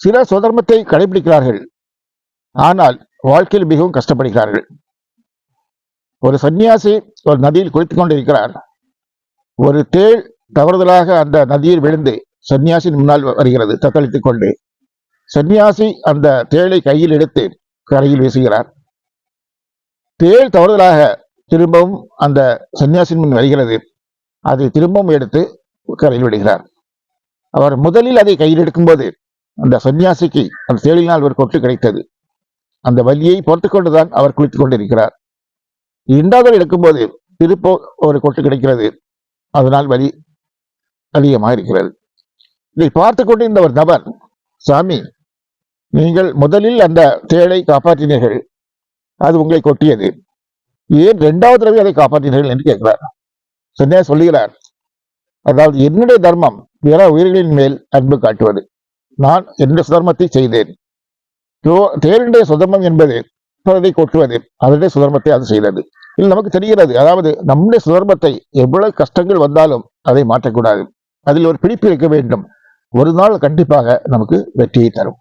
சில சுதர்மத்தை கடைபிடிக்கிறார்கள். ஆனால் வாழ்க்கையில் மிகவும் கஷ்டப்படுகிறார்கள். ஒரு சன்னியாசி ஒரு நதியில் குளித்துக் கொண்டிருக்கிறார். ஒரு தேள் தவறுதலாக அந்த நதியில் விழுந்து சன்னியாசின் முன்னால் வருகிறது தத்தளித்துக் கொண்டு. சன்னியாசி அந்த தேளை கையில் எடுத்து கரையில் வீசுகிறார். தேள் தவறுதலாக திரும்பவும் அந்த சன்னியாசின் முன் வருகிறது. அதை திரும்பவும் எடுத்து கரையில் விடுகிறார். அவர் முதலில் அதை கையில் எடுக்கும்போது அந்த சன்னியாசிக்கு அந்த தேளினால் ஒரு கொட்டு கிடைத்தது. அந்த வலியை பொறுத்து கொண்டுதான் அவர் குளித்துக் கொண்டிருக்கிறார். இரண்டாவது எடுக்கும்போது திருப்போ ஒரு கொட்டு கிடைக்கிறது. அதனால் வலி அதிகமாக இருக்கிறது இதை பார்த்து கொண்டிருந்த ஒரு நபர் சாமி நீங்கள் முதலில் அந்த தேளை காப்பாற்றினீர்கள். அது உங்களை கொட்டியது. ஏன் இரண்டாவது தடவை அதை காப்பாற்றினீர்கள்? என்று கேட்கிறார். சொன்னே சொல்லுகிறார் அதாவது என்னுடைய தர்மம் பிற உயிர்களின் மேல் அன்பு காட்டுவது. நான் என்னுடைய சுதர்மத்தை செய்தேன். தோ- சுதர்மம் என்பது பிறரை கொட்டுவது அதனுடைய சுதர்மத்தை அது செய்தது. இது நமக்கு தெரிகிறது அதாவது நம்முடைய சுதர்மத்தை எவ்வளவு கஷ்டங்கள் வந்தாலும் அதை மாற்றக்கூடாது. அதில் ஒரு பிடிப்பு இருக்க வேண்டும். ஒரு நாள் கண்டிப்பாக நமக்கு வெற்றியை தரும்.